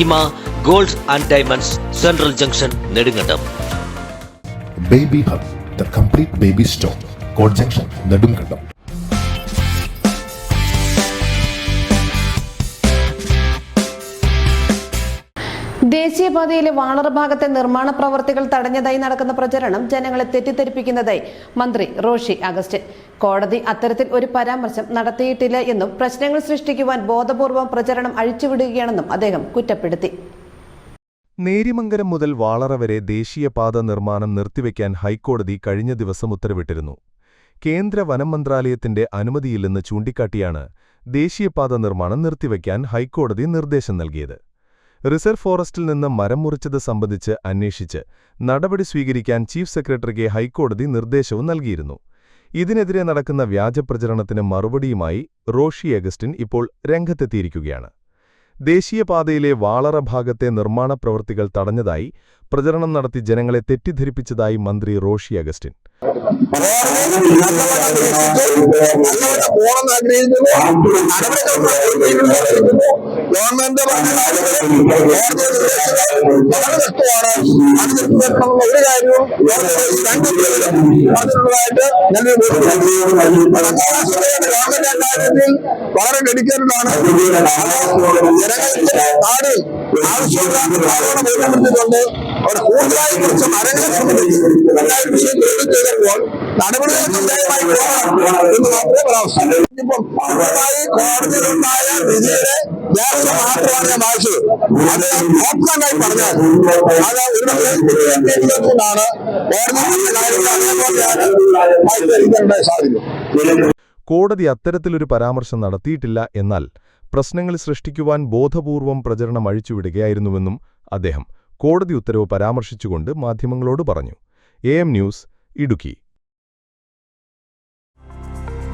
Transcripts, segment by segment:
Hima gold and diamonds central junction Nedumkandam Baby Hub, the complete baby store. Court Junction, Nedumkandam. ദേശീയപാതയിലെ വാളർ ഭാഗത്തെ നിർമ്മാണ പ്രവർത്തികൾ തടഞ്ഞതായി നടക്കുന്ന പ്രചരണം ജനങ്ങളെ തെറ്റിദ്ധരിപ്പിക്കുന്നതായി മന്ത്രി റോഷി അഗസ്റ്റിൻ. കോടതി അത്തരത്തിൽ ഒരു പരാമർശം നടത്തിയിട്ടില്ല എന്നും പ്രശ്നങ്ങൾ സൃഷ്ടിക്കുവാൻ ബോധപൂർവം പ്രചരണം അഴിച്ചുവിടുകയാണെന്നും അദ്ദേഹം കുറ്റപ്പെടുത്തി. നേരിമംഗലം മുതൽ വാളറ വരെ ദേശീയപാത നിർമ്മാണം നിർത്തിവെക്കാൻ ഹൈക്കോടതി കഴിഞ്ഞ ദിവസം ഉത്തരവിട്ടിരുന്നു. കേന്ദ്ര വനം മന്ത്രാലയത്തിന്റെ അനുമതിയില്ലെന്ന് ചൂണ്ടിക്കാട്ടിയാണ് ദേശീയപാത നിർമ്മാണം നിർത്തിവെക്കാൻ ഹൈക്കോടതി നിർദ്ദേശം നൽകിയത്. റിസർവ് ഫോറസ്റ്റിൽ നിന്ന് മരം മുറിച്ചത് സംബന്ധിച്ച് അന്വേഷിച്ച് നടപടി സ്വീകരിക്കാൻ ചീഫ് സെക്രട്ടറിക്ക് ഹൈക്കോടതി നിർദ്ദേശവും നൽകിയിരുന്നു. ഇതിനെതിരെ നടക്കുന്ന വ്യാജപ്രചരണത്തിന് മറുപടിയുമായി റോഷി അഗസ്റ്റിൻ ഇപ്പോൾ രംഗത്തെത്തിയിരിക്കുകയാണ്. ദേശീയപാതയിലെ വാളറ ഭാഗത്തെ നിർമ്മാണ പ്രവൃത്തികൾ തടഞ്ഞതായി പ്രചരണം നടത്തി ജനങ്ങളെ തെറ്റിദ്ധരിപ്പിച്ചതായി മന്ത്രി റോഷി അഗസ്റ്റിൻ. ആഗ്രഹിക്കുന്നു. ഗവൺമെന്റ് വ്യക്തമാണ് അത് നിർത്തിവെക്കണമെന്ന ഒരു കാര്യവും അതിനുള്ളതായിട്ട് ഞാനൊരു ഗവൺമെന്റ് കാര്യത്തിൽ വളരെ ഡെഡിക്കേറ്റഡ് ആണ് ജനങ്ങൾക്ക് നാട് ആവശ്യമില്ലാത്ത അവിടെ കൂടുതലായി കുറച്ച് മരങ്ങളെ സംബന്ധിച്ച് വിഷയം ചെയ്തപ്പോൾ നടപടികൾ കോടതി കോടതി അത്തരത്തിലൊരു പരാമർശം നടത്തിയിട്ടില്ല എന്നാൽ പ്രശ്നങ്ങൾ സൃഷ്ടിക്കുവാൻ ബോധപൂർവം പ്രചരണം അഴിച്ചുവിടുകയായിരുന്നുവെന്നും അദ്ദേഹം കോടതി ഉത്തരവ് പരാമർശിച്ചുകൊണ്ട് മാധ്യമങ്ങളോട് പറഞ്ഞു. M news Idukki.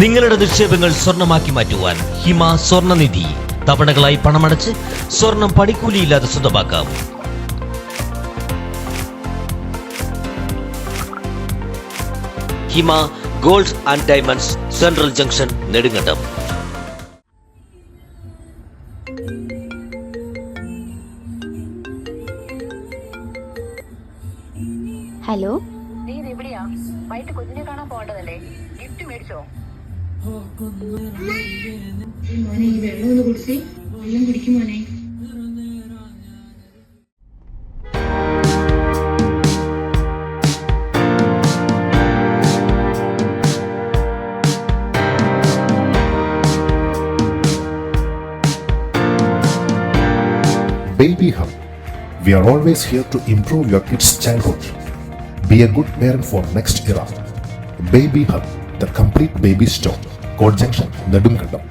നിങ്ങളുടെ നിക്ഷേപങ്ങൾ സ്വർണമാക്കി മാറ്റുവാൻ ഹിമ സ്വർണനിധി. തവണകളായി പണമടച്ച് സ്വർണം പണിക്കൂലിയില്ലാതെ സ്വന്തമാക്കാം. Hima gold and diamonds central junction Nedumkandam. Hello? നീ എവിടെയാ വൈകിട്ട് കുഞ്ഞിനെ കാണാൻ പോകേണ്ടതല്ലേ? ഗിഫ്റ്റ് മേടിച്ചോ? മോനെ ഈ വെള്ളം ഒന്ന് കുടിച്ചേ വെള്ളം കുടിക്കും മോനെ Baby Hub, we are always here to improve your kids' childhood. Be a good parent for next era. Baby Hub, the complete baby store. കോഡ്ജംഗ്ഷൻ Nedumkandam.